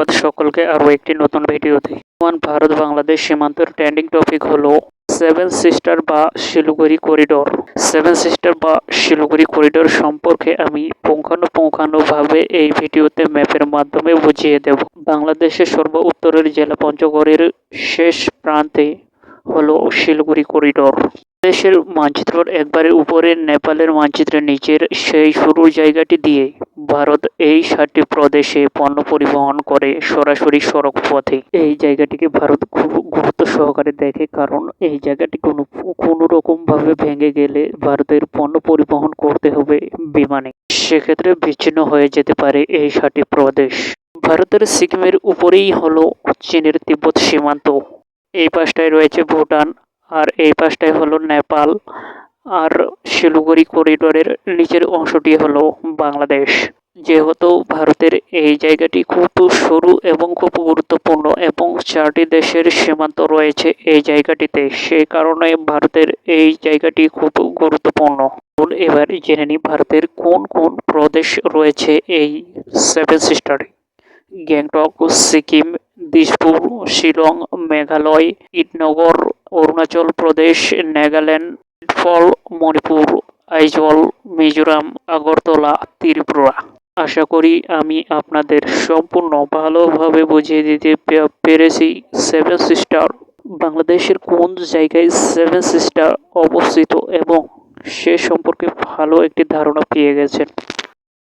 ধন্যবাদ সকলকে। আরও একটি নতুন ভিডিওতে। বর্তমান ভারত বাংলাদেশ সীমান্তের ট্রেন্ডিং টপিক হলো সেভেন সিস্টার বা শিলিগুড়ি করিডোর। সেভেন সিস্টার বা শিলিগুড়ি করিডোর সম্পর্কে আমি পুঙ্খানুপুঙ্খানুভাবে এই ভিডিওতে ম্যাপের মাধ্যমে বুঝিয়ে দেব। বাংলাদেশের সর্ব উত্তরের জেলা পঞ্চগড়ের শেষ প্রান্তে হলো শিলিগুড়ি করিডোর। দেশের মানচিত্রের একবারে উপরে নেপালের মানচিত্রের নিচের সেই শুরুর জায়গাটি দিয়ে ভারত এই সাতটি প্রদেশে পণ্য পরিবহন করে সরাসরি সড়ক পথে। এই জায়গাটিকে ভারত খুব গুরুত্ব সহকারে দেখে, কারণ এই জায়গাটি কোনো কোনো রকম ভাবে ভেঙে গেলে ভারতের পণ্য পরিবহন করতে হবে বিমানে। সেক্ষেত্রে বিচ্ছিন্ন হয়ে যেতে পারে এই সাতটি প্রদেশ। ভারতের সিকিমের উপরেই হলো চীনের তিব্বত সীমান্ত। এই পাশটায় রয়েছে ভুটান, আর এই পাশটায় হলো নেপাল আর শিলিগুড়ি করিডোরের নিচের অংশটি হলো বাংলাদেশ। যেহেতু ভারতের এই জায়গাটি খুব সরু এবং খুব গুরুত্বপূর্ণ এবং চারটি দেশের সীমান্ত রয়েছে এই জায়গাটিতে সেই কারণে ভারতের এই জায়গাটি খুব গুরুত্বপূর্ণ। এবার জেনে নিই ভারতের কোন কোন প্রদেশ রয়েছে এই সেভেন সিস্টারে গ্যাংটক, সিকিম, দিসপুর, শিলং, মেঘালয়, ইটনগর, অরুণাচল প্রদেশ, নাগাল্যান্ড ফল, মণিপুর, আইজল, মিজোরাম, আগরতলা, ত্রিপুরা। আশা করি আমি আপনাদের সম্পূর্ণ ভালোভাবে বুঝিয়ে দিতে পেরেছি। সেভেন সিস্টার বাংলাদেশের কোন জায়গায় সেভেন সিস্টার অবস্থিত এবং সে সম্পর্কে ভালো একটি ধারণা পেয়ে গেছেন।